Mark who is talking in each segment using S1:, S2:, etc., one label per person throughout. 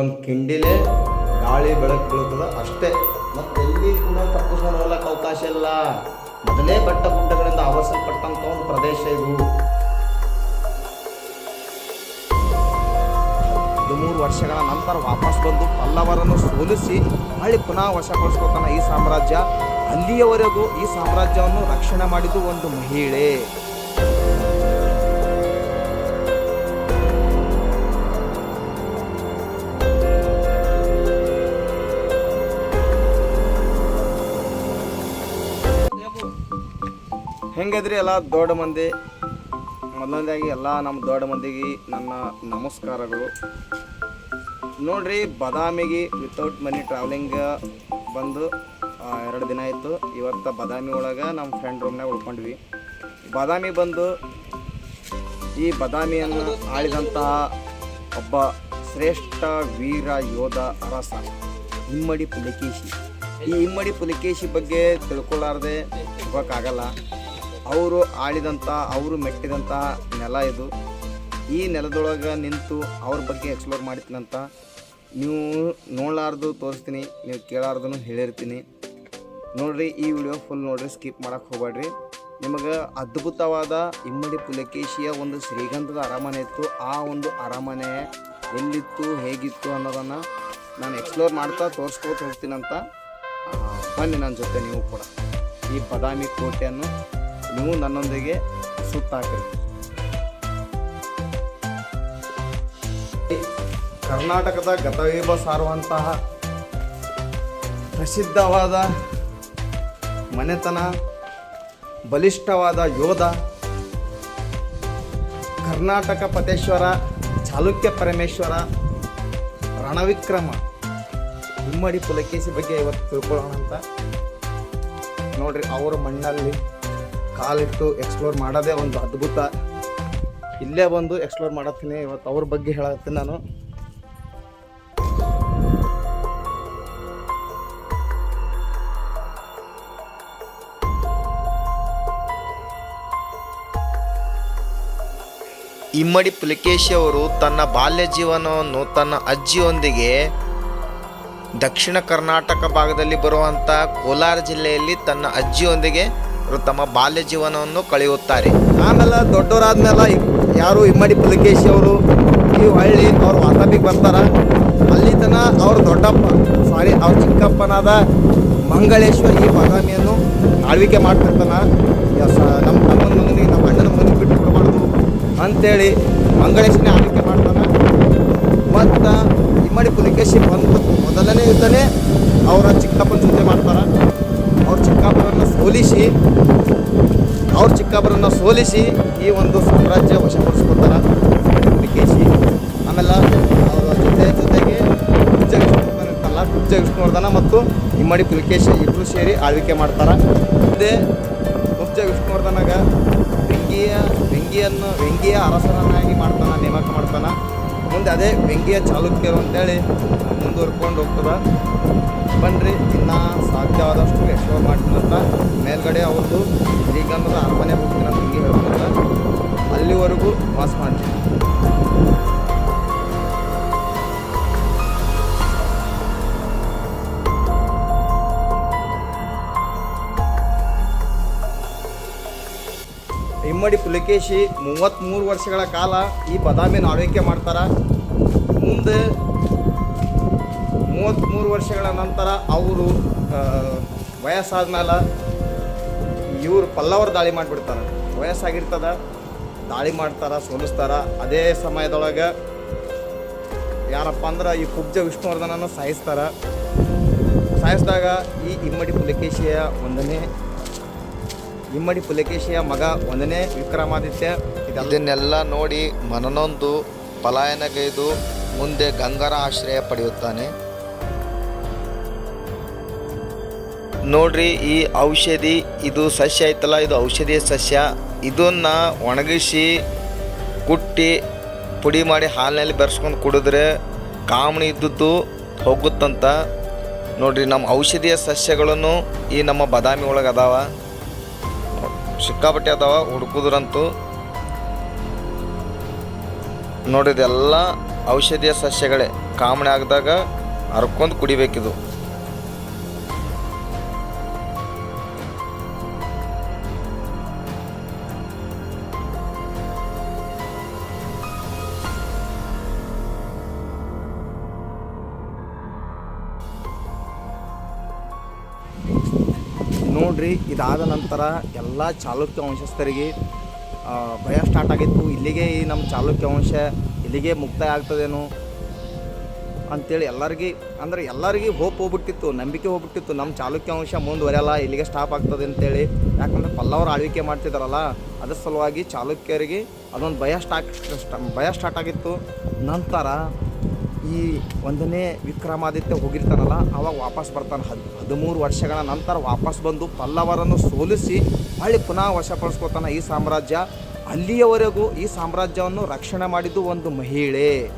S1: ಒಂದು ಕಿಂಡಿಲೆ ಗಾಳಿ ಬೆಳಕು ಬೀಳ್ತದ ಅಷ್ಟೇ. ಮತ್ತೆ ಎಲ್ಲಿ ಕೂಡ ತಪ್ಪಿಸ್ಕೊಂಡು ಹೋಗ್ಲಕ್ಕೆ ಅವಕಾಶ ಇಲ್ಲ. ಮೊದಲೇ ಬೆಟ್ಟ ಗುಡ್ಡಗಳಿಂದ ಆವರಿಸಲ್ಪಟ್ಟಂತ ಒಂದು ಪ್ರದೇಶ ಇದು. ಹದಿಮೂರು ವರ್ಷಗಳ ನಂತರ ವಾಪಸ್ ಬಂದು ಪಲ್ಲವರನ್ನು ಸೋಲಿಸಿ ಮಳೆ ಪುನಃ ವಶಪಡಿಸ್ಕೊತಾನ ಈ ಸಾಮ್ರಾಜ್ಯ, ಅಲ್ಲಿಯವರೆಗೂ ಈ ಸಾಮ್ರಾಜ್ಯವನ್ನು ರಕ್ಷಣೆ ಮಾಡಿದ್ದು ಒಂದು ಮಹಿಳೆ. ಹೆಂಗದ್ರಿ ಎಲ್ಲ ದೊಡ್ಡ ಮಂದಿ? ಮೊದಲನೇದಾಗಿ ಎಲ್ಲ ನಮ್ಮ ದೊಡ್ಡ ಮಂದಿಗೆ ನನ್ನ ನಮಸ್ಕಾರಗಳು. ನೋಡ್ರಿ, ಬಾದಾಮಿಗೆ ವಿತೌಟ್ ಮನಿ ಟ್ರಾವೆಲಿಂಗ್ ಬಂದು ಎರಡು ದಿನ ಆಯಿತು. ಇವತ್ತು ಬಾದಾಮಿ ಒಳಗೆ ನಮ್ಮ ಫ್ರೆಂಡ್ ರೂಮ್ನಾಗ ಉಳ್ಕೊಂಡ್ವಿ. ಬಾದಾಮಿ ಬಂದು, ಈ ಬಾದಾಮಿಯನ್ನು ಆಳಿದಂತಹ ಒಬ್ಬ ಶ್ರೇಷ್ಠ ವೀರ ಯೋಧ ಅರಸ, ಇಮ್ಮಡಿ ಪುಲಿಕೇಶಿ. ಈ ಇಮ್ಮಡಿ ಪುಲಿಕೇಶಿ ಬಗ್ಗೆ ತಿಳ್ಕೊಳ್ಳಾರ್ದೆ ಹೋಗೋಕ್ಕಾಗಲ್ಲ ಅವರು ಆಳಿದಂಥ, ಅವರು ಮೆಟ್ಟಿದಂಥ ನೆಲ ಇದು. ಈ ನೆಲದೊಳಗೆ ನಿಂತು ಅವ್ರ ಬಗ್ಗೆ ಎಕ್ಸ್ಪ್ಲೋರ್ ಮಾಡಿದ್ನಂತ ನೀವು ನೋಡಲಾರ್ದು ತೋರಿಸ್ತೀನಿ, ನೀವು ಕೇಳಾರ್ದು ಹೇಳಿರ್ತೀನಿ. ನೋಡಿರಿ, ಈ ವಿಡಿಯೋ ಫುಲ್ ನೋಡಿರಿ ಸ್ಕಿಪ್ ಮಾಡೋಕ್ಕೆ ಹೋಗ್ಬೇಡ್ರಿ ನಿಮಗೆ ಅದ್ಭುತವಾದ ಇಮ್ಮಡಿ ಪುಲಕೇಶಿಯ ಒಂದು ಶ್ರೀಗಂಧದ ಅರಮನೆ ಇತ್ತು. ಆ ಒಂದು ಅರಮನೆ ಎಲ್ಲಿತ್ತು, ಹೇಗಿತ್ತು ಅನ್ನೋದನ್ನು ನಾನು ಎಕ್ಸ್ಪ್ಲೋರ್ ಮಾಡ್ತಾ ತೋರಿಸ್ಕೋತ ಹೋಗ್ತೀನಂತ ಬನ್ನಿ ನನ್ನ ಜೊತೆ ನೀವು ಕೂಡ. ಈ ಬದಾಮಿ ಕೋಟೆಯನ್ನು ನೀವು ನನ್ನೊಂದಿಗೆ ಸುತ್ತಾಕ್ರಿ ಕರ್ನಾಟಕದ ಗತವೈಭವ ಸಾರುವಂತಹ ಪ್ರಸಿದ್ಧವಾದ ಮನೆತನ, ಬಲಿಷ್ಠವಾದ ಯೋಧ, ಕರ್ನಾಟಕ ಪತೇಶ್ವರ ಚಾಲುಕ್ಯ ಪರಮೇಶ್ವರ, ರಣವಿಕ್ರಮ, ಇಮ್ಮಡಿ ಪುಲಕೇಶಿ ಬಗ್ಗೆ ಇವತ್ತು ತಿಳ್ಕೊಳ್ಳೋಣ ಅಂತ ನೋಡ್ರಿ, ಅವರ ಮಣ್ಣಲ್ಲಿ ಕಾಲಿಟ್ಟು ಎಕ್ಸ್ಪ್ಲೋರ್ ಮಾಡೋದೇ ಒಂದು ಅದ್ಭುತ. ಇಲ್ಲೇ ಬಂದು ಎಕ್ಸ್ಪ್ಲೋರ್ ಮಾಡತ್ತೀನಿ ಇವತ್ತು ಅವ್ರ ಬಗ್ಗೆ ಹೇಳತ್ತೀನಿ ನಾನು.
S2: ಇಮ್ಮಡಿ ಪುಲಿಕೇಶಿ ಅವರು ತನ್ನ ಬಾಲ್ಯ ಜೀವನವನ್ನು ತನ್ನ ಅಜ್ಜಿಯೊಂದಿಗೆ ದಕ್ಷಿಣ ಕರ್ನಾಟಕ ಭಾಗದಲ್ಲಿ ಬರುವಂಥ ಕೋಲಾರ ಜಿಲ್ಲೆಯಲ್ಲಿ ತನ್ನ ಅಜ್ಜಿಯೊಂದಿಗೆ ಅವರು ತಮ್ಮ ಬಾಲ್ಯ ಜೀವನವನ್ನು ಕಳೆಯುತ್ತಾರೆ.
S1: ಆಮೇಲೆ ದೊಡ್ಡವರಾದ್ಮೇಲೆ ಮೇಲೆ ಯಾರು ಇಮ್ಮಡಿ ಪುಲಕೇಶಿ ಅವರು, ಈ ಹಳ್ಳಿ ಅವರು ವಾತಾಪಿಗೆ ಬರ್ತಾರ. ಅಲ್ಲಿ ತನ ಅವ್ರ ದೊಡ್ಡಪ್ಪ ಸಾರಿ ಅವ್ರ ಚಿಕ್ಕಪ್ಪನಾದ ಮಂಗಳೇಶ್ವರ ಈ ಬಾದಾಮಿಯನ್ನು ಆಳ್ವಿಕೆ ಮಾಡ್ತಿರ್ತಾನ. ನಮ್ಮ ಅಮ್ಮನ ಮುಂದೆ ನಮ್ಮ ಅಣ್ಣನ ಮುಂದೆ ಬಿಟ್ಟು ಬಿಡಬಾರ್ದು ಅಂತೇಳಿ ಮಂಗಳೇಶನೇ ಆಳ್ವಿಕೆ ಮಾಡ್ತಾನೆ. ಮತ್ತು ಇಮ್ಮಡಿ ಪುಲಕೇಶಿ ಬಂದು ಮೊದಲನೇ ಯುದ್ಧನೇ ಅವರ ಚಿಕ್ಕಪ್ಪನ ಜೊತೆ ಮಾಡ್ತಾರ. ಸೋಲಿಸಿ, ಅವ್ರ ಚಿಕ್ಕಬ್ಬರನ್ನು ಸೋಲಿಸಿ ಈ ಒಂದು ಸಾಮ್ರಾಜ್ಯ ವಶಪಡಿಸ್ಕೊತಾರ ಪುಲಿಕೇಶಿ ಆಮೇಲೆ ಅವರ ಜೊತೆ ಜೊತೆಗೆ ಕುಬ್ಜ ವಿಷ್ಣುವರ್ಧನ ಕುಜ್ಜ ಮತ್ತು ಇಮ್ಮಡಿ ಪುಲಿಕೇಶಿ ಇಬ್ಬರು ಸೇರಿ ಆಳ್ವಿಕೆ ಮಾಡ್ತಾರ. ಮುಂದೆ ಕುಬ್ಜ ವಿಷ್ಣುವರ್ಧನಾಗ ವೆಂಗಿಯ ವೆಂಗಿಯನ್ನು ವೆಂಗಿಯ ಅರಸರನ್ನಾಗಿ ಮಾಡ್ತಾನ, ನೇಮಕ ಮಾಡ್ತಾನ. ಮುಂದೆ ಅದೇ ವೆಂಗಿಯ ಚಾಲುಕ್ಯರು ಅಂತೇಳಿ ಮುಂದುವರ್ಕೊಂಡು ಹೋಗ್ತದ. ಬನ್ರಿ, ಇನ್ನು ಸಾಧ್ಯವಾದಷ್ಟು ಎಕ್ಸ್ಪ್ಲೋರ್ ಮಾಡ್ತೀನಂತ ಮೇಲ್ಗಡೆ ಅವ್ರದ್ದು ಶ್ರೀಗಂಧದ ಅರಮನೆ ಹೋಗ್ತೀನಿ ಅಂತ ಹಿಂಗೆ ಹೇಳ್ತಾರೆ ಅಲ್ಲಿವರೆಗೂ ವಾಸ ಮಾಡ್ತೀನಿ. ಇಮ್ಮಡಿ ಪುಲಕೇಶಿ ಮೂವತ್ತ್ಮೂರು ವರ್ಷಗಳ ಕಾಲ ಈ ಬದಾಮಿನ ಆಳ್ವಿಕೆ ಮಾಡ್ತಾರೆ. ಮುಂದೆ ಮೂವತ್ತ್ಮೂರು ವರ್ಷಗಳ ನಂತರ ಅವರು ವಯಸ್ಸಾದ ಮೇಲೆ ಇವರು ಪಲ್ಲವರು ದಾಳಿ ಮಾಡಿಬಿಡ್ತಾರೆ. ವಯಸ್ಸಾಗಿರ್ತದ, ದಾಳಿ ಮಾಡ್ತಾರೆ, ಸೋಲಿಸ್ತಾರ. ಅದೇ ಸಮಯದೊಳಗೆ ಯಾರಪ್ಪ ಅಂದ್ರೆ ಈ ಕುಬ್ಜ ವಿಷ್ಣುವರ್ಧನನ ಸಾಯಿಸ್ತಾರೆ. ಸಾಯಿಸಿದಾಗ ಈ ಇಮ್ಮಡಿ ಪುಲಕೇಶಿಯ ಒಂದನೇ, ಇಮ್ಮಡಿ ಪುಲಕೇಶಿಯ ಮಗ ಒಂದನೇ ವಿಕ್ರಮಾದಿತ್ಯ.
S2: ಇದನ್ನೆಲ್ಲ ನೋಡಿ ಮನನೊಂದು ಪಲಾಯನಗೈದು ಮುಂದೆ ಗಂಗರ ಆಶ್ರಯ ಪಡೆಯುತ್ತಾನೆ. ನೋಡ್ರಿ, ಈ ಔಷಧಿ, ಇದು ಸಸ್ಯ ಐತಲ್ಲ, ಇದು ಔಷಧೀಯ ಸಸ್ಯ. ಇದನ್ನ ಒಣಗಿಸಿ, ಕುಟ್ಟಿ, ಪುಡಿ ಮಾಡಿ ಹಾಲಿನಲ್ಲಿ ಬೆರೆಸ್ಕೊಂಡು ಕುಡಿದ್ರೆ ಕಾಮಣಿ ಇದ್ದದ್ದು ಹೋಗುತ್ತಂತ. ನೋಡ್ರಿ ನಮ್ಮ ಔಷಧಿಯ ಸಸ್ಯಗಳನ್ನು ಈ ನಮ್ಮ ಬಾದಾಮಿ ಒಳಗೆ ಅದಾವ. ಸಿಕ್ಕಾಪಟ್ಟೆ ಅದಾವ, ಹುಡುಕುದ್ರಂತೂ. ನೋಡಿದೆಲ್ಲ ಔಷಧಿಯ ಸಸ್ಯಗಳೇ. ಕಾಮಣೆ ಆಗಿದಾಗ ಹರ್ಕೊಂಡು ಕುಡಿಬೇಕಿದು.
S1: ಇದಾದ ನಂತರ ಎಲ್ಲ ಚಾಲುಕ್ಯ ವಂಶಸ್ಥರಿಗೆ ಭಯ ಸ್ಟಾರ್ಟ್ ಆಗಿತ್ತು. ಇಲ್ಲಿಗೆ ಈ ನಮ್ಮ ಚಾಲುಕ್ಯ ವಂಶ ಇಲ್ಲಿಗೆ ಮುಕ್ತಾಯ ಆಗ್ತದೇನು? ಅಂತೇಳಿ ಎಲ್ಲರಿಗೆ, ಅಂದ್ರೆ ಎಲ್ಲರಿಗೆ ಹೋಪ್ ಹೋಗ್ಬಿಟ್ಟಿತ್ತು, ನಂಬಿಕೆ ಹೋಗ್ಬಿಟ್ಟಿತ್ತು. ನಮ್ಮ ಚಾಲುಕ್ಯ ವಂಶ ಮುಂದುವರೆಯಲ್ಲ, ಇಲ್ಲಿಗೆ ಸ್ಟಾಪ್ ಆಗ್ತದೆ ಅಂತೇಳಿ. ಯಾಕಂದ್ರೆ ಪಲ್ಲವರು ಆಳ್ವಿಕೆ ಮಾಡ್ತಿದ್ದಾರಲ್ಲ ಅದ್ರ ಸಲುವಾಗಿ ಚಾಲುಕ್ಯರಿಗೆ ಅದೊಂದು ಭಯ ಸ್ಟಾಕ್ ಭಯ ಸ್ಟಾರ್ಟ್ ಆಗಿತ್ತು. ನಂತರ ಈ ಒಂದನೇ ವಿಕ್ರಮಾದಿತ್ಯ ಹೋಗಿರ್ತಾನಲ್ಲ, ಅವಾಗ ವಾಪಸ್ ಬರ್ತಾನೆ. ಹದ್, ಹದಿಮೂರು ವರ್ಷಗಳ ನಂತರ ವಾಪಸ್ ಬಂದು ಪಲ್ಲವರನ್ನು ಸೋಲಿಸಿ ಹಳ್ಳಿ ಪುನಃ ವಶಪಡಿಸ್ಕೊತಾನೆ ಈ ಸಾಮ್ರಾಜ್ಯ. ಅಲ್ಲಿಯವರೆಗೂ ಈ ಸಾಮ್ರಾಜ್ಯವನ್ನು ರಕ್ಷಣೆ ಮಾಡಿದ್ದು ಒಂದು ಮಹಿಳೆ.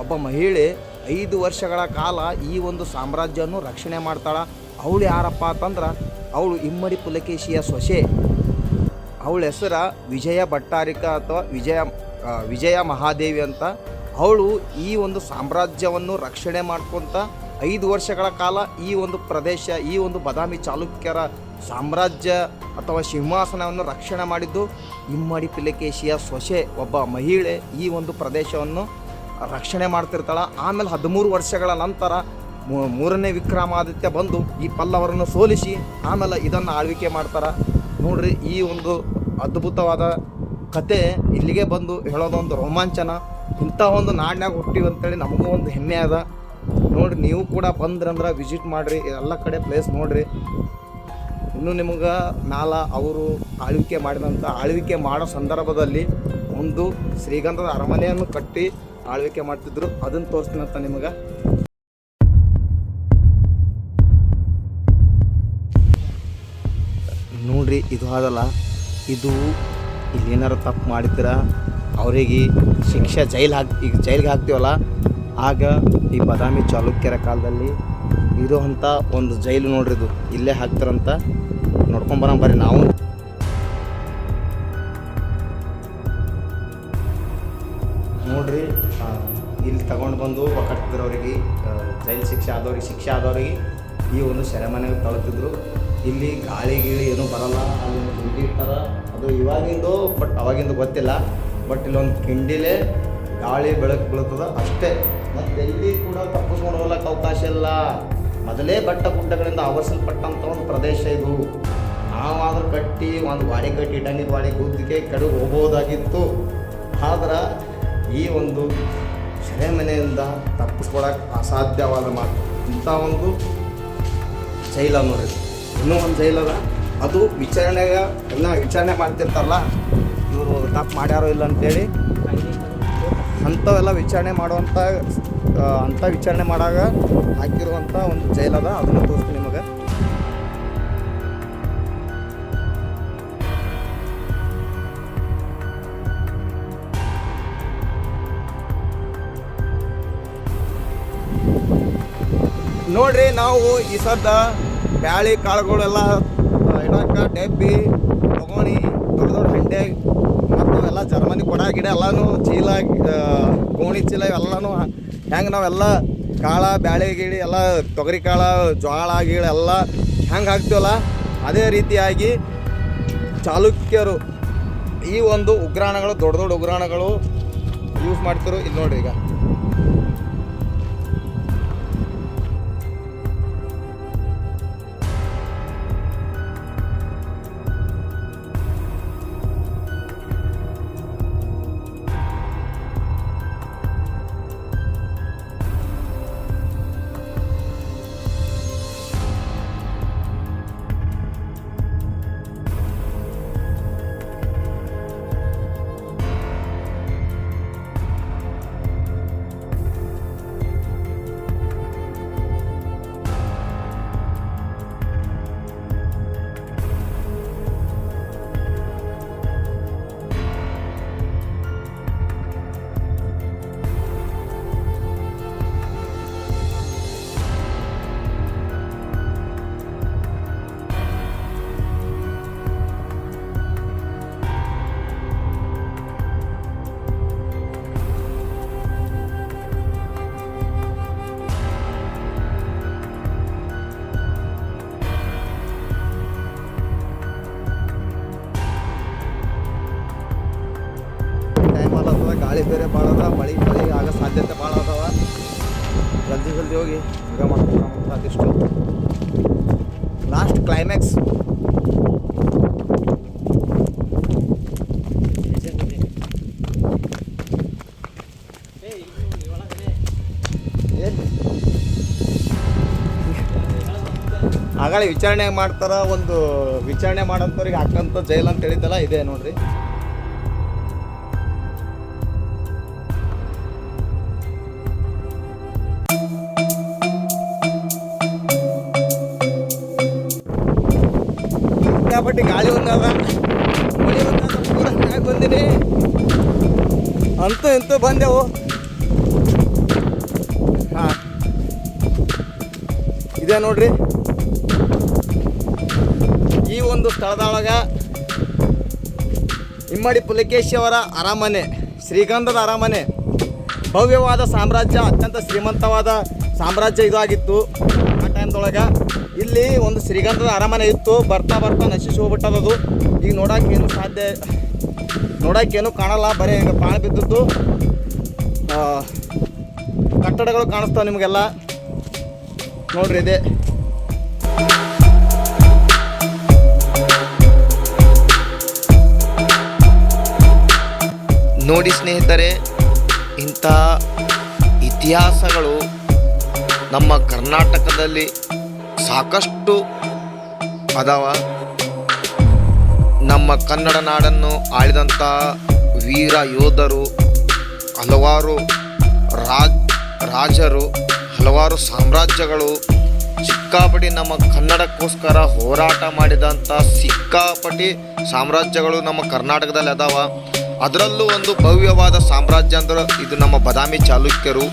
S1: ಒಬ್ಬ ಮಹಿಳೆ ಐದು ವರ್ಷಗಳ ಕಾಲ ಈ ಒಂದು ಸಾಮ್ರಾಜ್ಯವನ್ನು ರಕ್ಷಣೆ ಮಾಡ್ತಾಳೆ. ಅವಳು ಯಾರಪ್ಪ ಅಂತಂದ್ರೆ, ಅವಳು ಇಮ್ಮಡಿ ಪುಲಕೇಶಿಯ ಸೊಸೆ. ಅವಳ ಹೆಸರ ವಿಜಯ ಭಟ್ಟಾರಿಕ ಅಥವಾ ವಿಜಯ ವಿಜಯ ಮಹಾದೇವಿ ಅಂತ ಅವಳು ಈ ಒಂದು ಸಾಮ್ರಾಜ್ಯವನ್ನು ರಕ್ಷಣೆ ಮಾಡ್ಕೊತ ಐದು ವರ್ಷಗಳ ಕಾಲ ಈ ಒಂದು ಪ್ರದೇಶ, ಈ ಒಂದು ಬದಾಮಿ ಚಾಲುಕ್ಯರ ಸಾಮ್ರಾಜ್ಯ ಅಥವಾ ಸಿಂಹಾಸನವನ್ನು ರಕ್ಷಣೆ ಮಾಡಿದ್ದು ಇಮ್ಮಡಿ ಪಿಲಕೇಶಿಯ ಸೊಸೆ, ಒಬ್ಬ ಮಹಿಳೆ ಈ ಒಂದು ಪ್ರದೇಶವನ್ನು ರಕ್ಷಣೆ ಮಾಡ್ತಿರ್ತಾಳೆ. ಆಮೇಲೆ ಹದಿಮೂರು ವರ್ಷಗಳ ನಂತರ ಮೂರನೇ ವಿಕ್ರಮಾದಿತ್ಯ ಬಂದು ಈ ಪಲ್ಲವರನ್ನು ಸೋಲಿಸಿ ಆಮೇಲೆ ಇದನ್ನು ಆಳ್ವಿಕೆ ಮಾಡ್ತಾರೆ. ನೋಡ್ರಿ ಈ ಒಂದು ಅದ್ಭುತವಾದ ಕತೆ ಇಲ್ಲಿಗೆ ಬಂದು ಹೇಳೋದೊಂದು ರೋಮಾಂಚನ. ಇಂಥ ಒಂದು ನಾಡಿನಾಗ ಹುಟ್ಟಿವಿ ಅಂತೇಳಿ ನಮಗೂ ಒಂದು ಹೆಮ್ಮೆ ಅದ. ನೋಡಿರಿ, ನೀವು ಕೂಡ ಬಂದ್ರಂದ್ರೆ ವಿಸಿಟ್ ಮಾಡಿರಿ ಎಲ್ಲ ಕಡೆ ಪ್ಲೇಸ್ ನೋಡಿರಿ. ಇನ್ನು ನಿಮಗೆ ನಾಲ ಅವರು ಆಳ್ವಿಕೆ ಮಾಡಿದಂಥ ಆಳ್ವಿಕೆ ಮಾಡೋ ಸಂದರ್ಭದಲ್ಲಿ ಒಂದು ಶ್ರೀಗಂಧದ ಅರಮನೆಯನ್ನು ಕಟ್ಟಿ ಆಳ್ವಿಕೆ ಮಾಡ್ತಿದ್ರು. ಅದನ್ನು ತೋರಿಸ್ತೀನಂತ ನಿಮಗೆ. ನೋಡ್ರಿ, ಇದು ಆದಲ್ಲ, ಇದು ಇಲ್ಲಿ ಏನಾರು ತಪ್ಪು ಮಾಡಿದ್ರೆ ಅವರಿಗೆ ಶಿಕ್ಷೆ ಜೈಲು ಹಾಕಿ, ಈಗ ಜೈಲಿಗೆ ಹಾಕ್ತೀವಲ್ಲ, ಆಗ ಈ ಬಾದಾಮಿ ಚಾಲುಕ್ಯರ ಕಾಲದಲ್ಲಿ ಇರುವಂಥ ಒಂದು ಜೈಲು ನೋಡ್ರಿ ಇದು. ಇಲ್ಲೇ ಹಾಕ್ತಾರಂತ ನೋಡ್ಕೊಂಬರ ಬರ್ರಿ ನಾವು. ನೋಡ್ರಿ ಇಲ್ಲಿ ತಗೊಂಡು ಬಂದು ಒಕ್ಕಟ್ಟಿದ್ರು ಅವರಿಗೆ ಜೈಲು ಶಿಕ್ಷೆ ಆದವ್ರಿಗೆ ಶಿಕ್ಷೆ ಆದವ್ರಿಗೆ ಈ ಒಂದು ಸೆರೆಮನೆಗೆ ತಳ್ತಿದ್ರು ಇಲ್ಲಿ ಗಾಳಿ ಗೀಳಿ ಏನೂ ಬರಲ್ಲ, ಅಲ್ಲಿ ಇರ್ತಾರ ಅದು ಇವಾಗಿಂದು, ಬಟ್ ಅವಾಗಿಂದು ಗೊತ್ತಿಲ್ಲ. ಬಟ್ ಇಲ್ಲೊಂದು ಕಿಂಡಿಲೇ ಗಾಳಿ ಬೆಳಕು ಬೀಳ್ತದ ಅಷ್ಟೇ. ಮತ್ತೆ ಎಲ್ಲಿ ಕೂಡ ತಪ್ಪಿಸ್ಕೊಂಡು ಹೋಗ್ಲಿಕ್ಕೆ ಅವಕಾಶ ಇಲ್ಲ. ಮೊದಲೇ ಬೆಟ್ಟ ಗುಡ್ಡಗಳಿಂದ ಆವರಿಸಲ್ಪಟ್ಟಂಥ ಒಂದು ಪ್ರದೇಶ ಇದು. ನಾವಾದ್ರೂ ಕಟ್ಟಿ ಒಂದು ಗಾಡಿ ಕಟ್ಟಿ ಇಟ್ಟಂಗಿ ಗಾಡಿ ಗುದ್ದಿಗೆ ಕಡೆ ಹೋಗ್ಬೋದಾಗಿತ್ತು. ಆದ್ರೆ ಈ ಒಂದು ಸೆರೆಮನೆಯಿಂದ ತಪ್ಪಿಸ್ಕೊಳಕ್ಕೆ ಅಸಾಧ್ಯವಾದ ಮಾತು. ಇಂಥ ಒಂದು ಜೈಲ ನೋಡಿ ಇನ್ನೂ ಒಂದು ಜೈಲದ ಅದು ವಿಚಾರಣೆಗೆ ಎಲ್ಲ ವಿಚಾರಣೆ ಮಾಡ್ತಿರ್ತಾರಲ್ಲ. ಇವರು ತಪ್ಪು ಮಾಡ್ಯಾರೋ ಇಲ್ಲ ಅಂತೇಳಿ ಅಂಥವೆಲ್ಲ ವಿಚಾರಣೆ ಮಾಡುವಂಥ ಅಂಥ ವಿಚಾರಣೆ ಮಾಡಾಗ ಹಾಕಿರುವಂಥ ಒಂದು ಜೈಲದ ಅದನ್ನು ತೋರಿಸ್ತೀನಿ ನಿಮಗೆ. ನೋಡ್ರಿ, ನಾವು ಈ ಸದ್ದ ಬ್ಯಾಳಿ ಕಾಳುಗಳೆಲ್ಲ ಇಡಕ್ಕ ಡಬ್ಬಿ ತಗೋಣಿ ದೊಡ್ಡ ದೊಡ್ಡ ಹಂಡೆ ಅವೆಲ್ಲ ಜರ್ಮನಿ ಕೊಡ ಗಿಡ ಎಲ್ಲಾನು ಚೀಲ ಗೋಣಿ ಚೀಲ ಇವೆಲ್ಲನೂ ಹೆಂಗೆ ನಾವೆಲ್ಲ ಕಾಳ, ಬ್ಯಾಳೆ ಗಿಳಿ ಎಲ್ಲ ತೊಗರಿ ಕಾಳ ಜೋಳ ಗೀಳ ಎಲ್ಲ ಹೆಂಗೆ ಹಾಕ್ತೀವಲ್ಲ ಅದೇ ರೀತಿಯಾಗಿ ಚಾಲುಕ್ಯರು ಈ ಒಂದು ಉಗ್ರಾಣಗಳು ದೊಡ್ಡ ದೊಡ್ಡ ಉಗ್ರಾಣಗಳು ಯೂಸ್ ಮಾಡ್ತಿರು ಇಲ್ಲಿ ನೋಡ್ರಿ ಈಗ. ಮಾಡ್ಲತ್ತದ ಗಾಳಿ ಬೇರೆ ಭಾಳ ಮಳೆ ಮಳೆ ಆಗೋ ಸಾಧ್ಯತೆ ಭಾಳ ಅದಾವ. ಜಲ್ದಿ ಜಲ್ದಿ ಹೋಗಿ ಈಗ ಮಾಡ್ತಾರೆ ಅದಿಷ್ಟು ಲಾಸ್ಟ್ ಕ್ಲೈಮ್ಯಾಕ್ಸ್ ಆಗಳ ವಿಚಾರಣೆ ಮಾಡ್ತಾರ, ಒಂದು ವಿಚಾರಣೆ ಮಾಡಂತವ್ರಿಗೆ ಹಾಕಂತ ಜೈಲ್ ಅಂತ ಹೇಳಿದ್ದಲ್ಲ, ಇದೆ ನೋಡ್ರಿ. ಸಿಕ್ಕಾಪಟ್ಟಿ ಗಾಳಿ ಒಂದದ ಮಳೆ ಒಂದದ ಪೂರ ಚೆನ್ನಾಗಿ ಬಂದಿನಿ ಅಂತೂ ಇಂತೂ ಬಂದೆವು ಹಾಂ ಇದೆ ನೋಡ್ರಿ ಈ ಒಂದು ಸ್ಥಳದೊಳಗ ಇಮ್ಮಡಿ ಪುಲಕೇಶಿ ಅವರ ಅರಮನೆ, ಶ್ರೀಗಂಧದ ಅರಮನೆ. ಭವ್ಯವಾದ ಸಾಮ್ರಾಜ್ಯ, ಅತ್ಯಂತ ಶ್ರೀಮಂತವಾದ ಸಾಮ್ರಾಜ್ಯ ಇದಾಗಿತ್ತು ಆ ಟೈಮ್ದೊಳಗೆ ಇಲ್ಲಿ ಒಂದು ಶ್ರೀಗಂಧದ ಅರಮನೆ ಇತ್ತು. ಬರ್ತಾ ಬರ್ತಾ ನಶಿಸಿ ಹೋಗ್ಬಿಟ್ಟದದು ಈಗ ನೋಡೋಕ್ಕೇನು ಸಾಧ್ಯ ನೋಡೋಕ್ಕೇನು ಕಾಣಲ್ಲ, ಬರೀ ಈಗ ಪಾಳು ಬಿದ್ದದ್ದು. ಕಟ್ಟಡಗಳು ಕಾಣಿಸ್ತಾವೆ ನಿಮಗೆಲ್ಲ. ನೋಡ್ರಿ ಇದೆ.
S2: ನೋಡಿ ಸ್ನೇಹಿತರೆ, ಇಂಥ ಇತಿಹಾಸಗಳು ನಮ್ಮ ಕರ್ನಾಟಕದಲ್ಲಿ ಸಾಕಷ್ಟು ಅದಾವ. ನಮ್ಮ ಕನ್ನಡ ನಾಡನ್ನು ಆಳಿದಂಥ ವೀರ ಯೋಧರು, ಹಲವಾರು ರಾಜ್, ರಾಜರು, ಹಲವಾರು ಸಾಮ್ರಾಜ್ಯಗಳು ಸಿಕ್ಕಾಪಟ್ಟಿ ನಮ್ಮ ಕನ್ನಡಕ್ಕೋಸ್ಕರ ಹೋರಾಟ ಮಾಡಿದಂಥ ಸಿಕ್ಕಾಪಟ್ಟಿ ಸಾಮ್ರಾಜ್ಯಗಳು ನಮ್ಮ ಕರ್ನಾಟಕದಲ್ಲಿ ಅದಾವ. ಅದರಲ್ಲೂ ಒಂದು ಭವ್ಯವಾದ ಸಾಮ್ರಾಜ್ಯ ಅಂದ್ರೆ ಇದು ನಮ್ಮ ಬದಾಮಿ ಚಾಲುಕ್ಯರು.